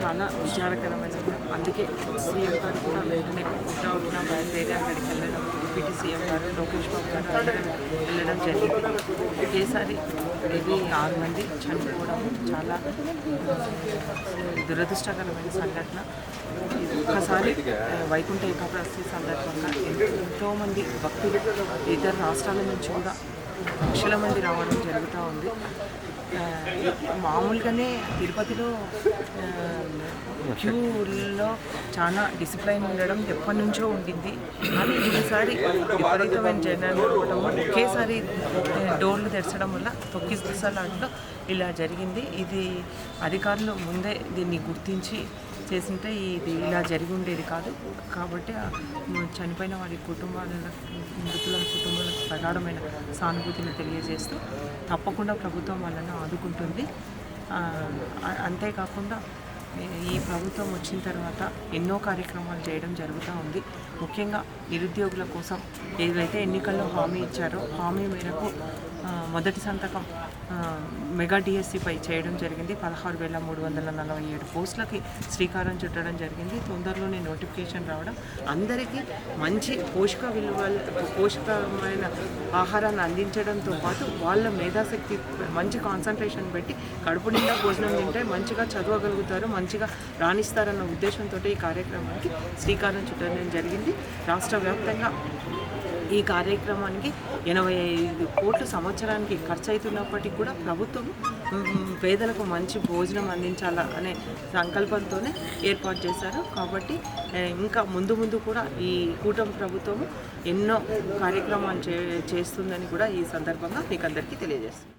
చాలా విచారకరమైన అందుకే సీఎం గారు కూడా వెంటనే ఉట్టిన బయలుదేరి అక్కడికి వెళ్ళడం డిప్యూటీ సీఎం గారు లోకేష్ బాబు గారు వెళ్ళడం జరిగింది. ఒకేసారి ఇది ఆరు మంది చనిపోవడం చాలా దురదృష్టకరమైన సంఘటన. ఒక్కసారి వైకుంఠ ఏకాదశి సందర్భంగా ఎంతోమంది భక్తులు ఇతర రాష్ట్రాల నుంచి కూడా లక్షల మంది రావడం జరుగుతూ ఉంది. మామూలుగానే తిరుపతిలో క్యూలో చాలా డిసిప్లైన్ ఉండడం ఎప్పటి నుంచో ఉండింది. కానీ ఈసారి విపరీతమైన జనాలు రావడం ఒకేసారి డోర్లు తెరచడం వల్ల తొక్కిసలాట్లో ఇలా జరిగింది. ఇది అధికారులు ముందే దీన్ని గుర్తించి చేసింటే ఇది ఇలా జరిగి ఉండేది కాదు. కాబట్టి చనిపోయిన వారి కుటుంబాలకు మృతుల కుటుంబాలకు ప్రగాఢమైన సానుభూతిని తెలియజేస్తూ తప్పకుండా ప్రభుత్వం వాళ్ళని ఆదుకుంటుంది. అంతేకాకుండా ఈ ప్రభుత్వం వచ్చిన తర్వాత ఎన్నో కార్యక్రమాలు చేయడం జరుగుతూ ఉంది. ముఖ్యంగా నిరుద్యోగుల కోసం ఏదైతే ఎన్నికల్లో హామీ ఇచ్చారో హామీ మేరకు మొదటి సంతకం మెగా డిఎస్సిపై చేయడం జరిగింది. పదహారు వేల మూడు వందల నలభై ఏడు పోస్టులకి శ్రీకారం చుట్టడం జరిగింది. తొందరలోనే నోటిఫికేషన్ రావడం అందరికీ మంచి పోషక విలువలు పోషకమైన ఆహారాన్ని అందించడంతో పాటు వాళ్ళ మేధాశక్తి మంచి కాన్సన్ట్రేషన్ పెట్టి కడుపు నిండా భోజనం తింటే మంచిగా చదవగలుగుతారు మంచిగా రాణిస్తారన్న ఉద్దేశంతో ఈ కార్యక్రమానికి శ్రీకారం చుట్టడం జరిగింది. రాష్ట్ర వ్యాప్తంగా ఈ కార్యక్రమానికి ఎనభై ఐదు కోట్ల సంవత్సరానికి ఖర్చు అవుతున్నప్పటికీ కూడా ప్రభుత్వం పేదలకు మంచి భోజనం అందించాలా అనే సంకల్పంతోనే ఏర్పాటు చేశారు. కాబట్టి ఇంకా ముందు ముందు కూడా ఈ కూటమి ప్రభుత్వము ఎన్నో కార్యక్రమాలు చే చేస్తుందని కూడా ఈ సందర్భంగా మీకు అందరికీ తెలియజేస్తుంది.